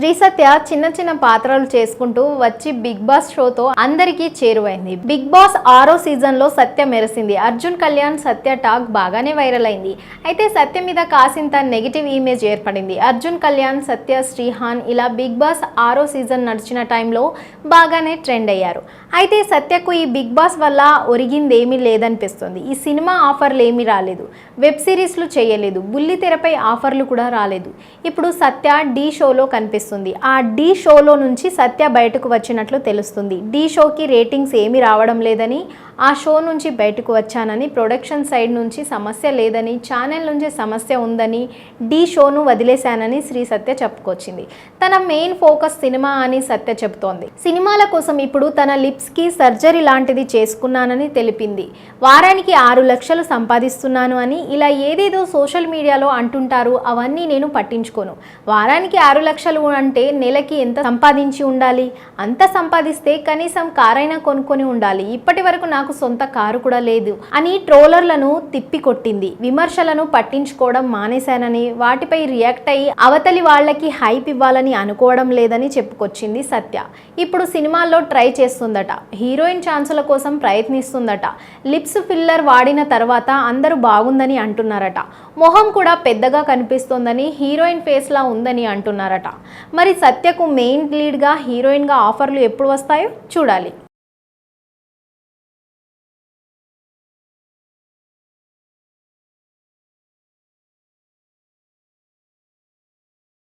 శ్రీ సత్య చిన్న చిన్న పాత్రలు చేసుకుంటూ వచ్చి బిగ్ బాస్ షోతో అందరికీ చేరువైంది. బిగ్ బాస్ ఆరో సీజన్లో సత్య మెరిసింది. అర్జున్ కళ్యాణ్ సత్య టాక్ బాగానే వైరల్ అయింది. అయితే సత్య మీద కాసింత నెగిటివ్ ఇమేజ్ ఏర్పడింది. అర్జున్ కళ్యాణ్ సత్య శ్రీహాన్ ఇలా బిగ్ బాస్ ఆరో సీజన్ నడిచిన టైంలో బాగానే ట్రెండ్ అయ్యారు. అయితే సత్యకు ఈ బిగ్ బాస్ వల్ల ఒరిగింది ఏమీ లేదనిపిస్తుంది. ఈ సినిమా ఆఫర్లు ఏమీ రాలేదు. వెబ్ సిరీస్లు చేయలేదు. బుల్లి తెరపై ఆఫర్లు కూడా రాలేదు. ఇప్పుడు సత్య డీ షోలో కనిపిస్తుంది. ఆ డి షోలో నుంచి సత్య బయటకు వచ్చినట్లు తెలుస్తుంది. డి షోకి రేటింగ్స్ ఏమీ రావడం లేదని ఆ షో నుంచి బయటకు వచ్చానని ప్రొడక్షన్ సైడ్ నుంచి సమస్య లేదని ఛానల్ నుంచి సమస్య ఉందని డీ షోను వదిలేశానని శ్రీ సత్య చెప్పుకొచ్చింది. తన మెయిన్ ఫోకస్ సినిమా అని సత్య చెబుతోంది. సినిమాల కోసం ఇప్పుడు తన లిప్స్కి సర్జరీ లాంటిది చేసుకున్నానని తెలిపింది. వారానికి ఆరు లక్షలు సంపాదిస్తున్నాను అని ఇలా ఏదేదో సోషల్ మీడియాలో అంటుంటారు అవన్నీ నేను పట్టించుకోను. వారానికి ఆరు లక్షలు అంటే నెలకి ఎంత సంపాదించి ఉండాలి? అంత సంపాదిస్తే కనీసం కారైనా కొనుక్కొని ఉండాలి. ఇప్పటి వరకు నాకు సొంత కారు కూడా లేదు అని ట్రోలర్లను తిప్పి కొట్టింది విమర్శలను పట్టించుకోవడం మానేశానని వాటిపై రియాక్ట్ అయ్యి అవతలి వాళ్ళకి హైప్ ఇవ్వాలని అనుకోవడం లేదని చెప్పుకొచ్చింది సత్య. ఇప్పుడు సినిమాల్లో ట్రై చేస్తుందట. హీరోయిన్ ఛాన్సుల కోసం ప్రయత్నిస్తుందట. లిప్స్ ఫిల్లర్ వాడిన తర్వాత అందరూ బాగుందని అంటున్నారట. మొహం కూడా పెద్దగా కనిపిస్తోందని హీరోయిన్ ఫేస్లా ఉందని అంటున్నారట. మరి సత్యకు మెయిన్ లీడ్గా హీరోయిన్గా ఆఫర్లు ఎప్పుడు వస్తాయో చూడాలి.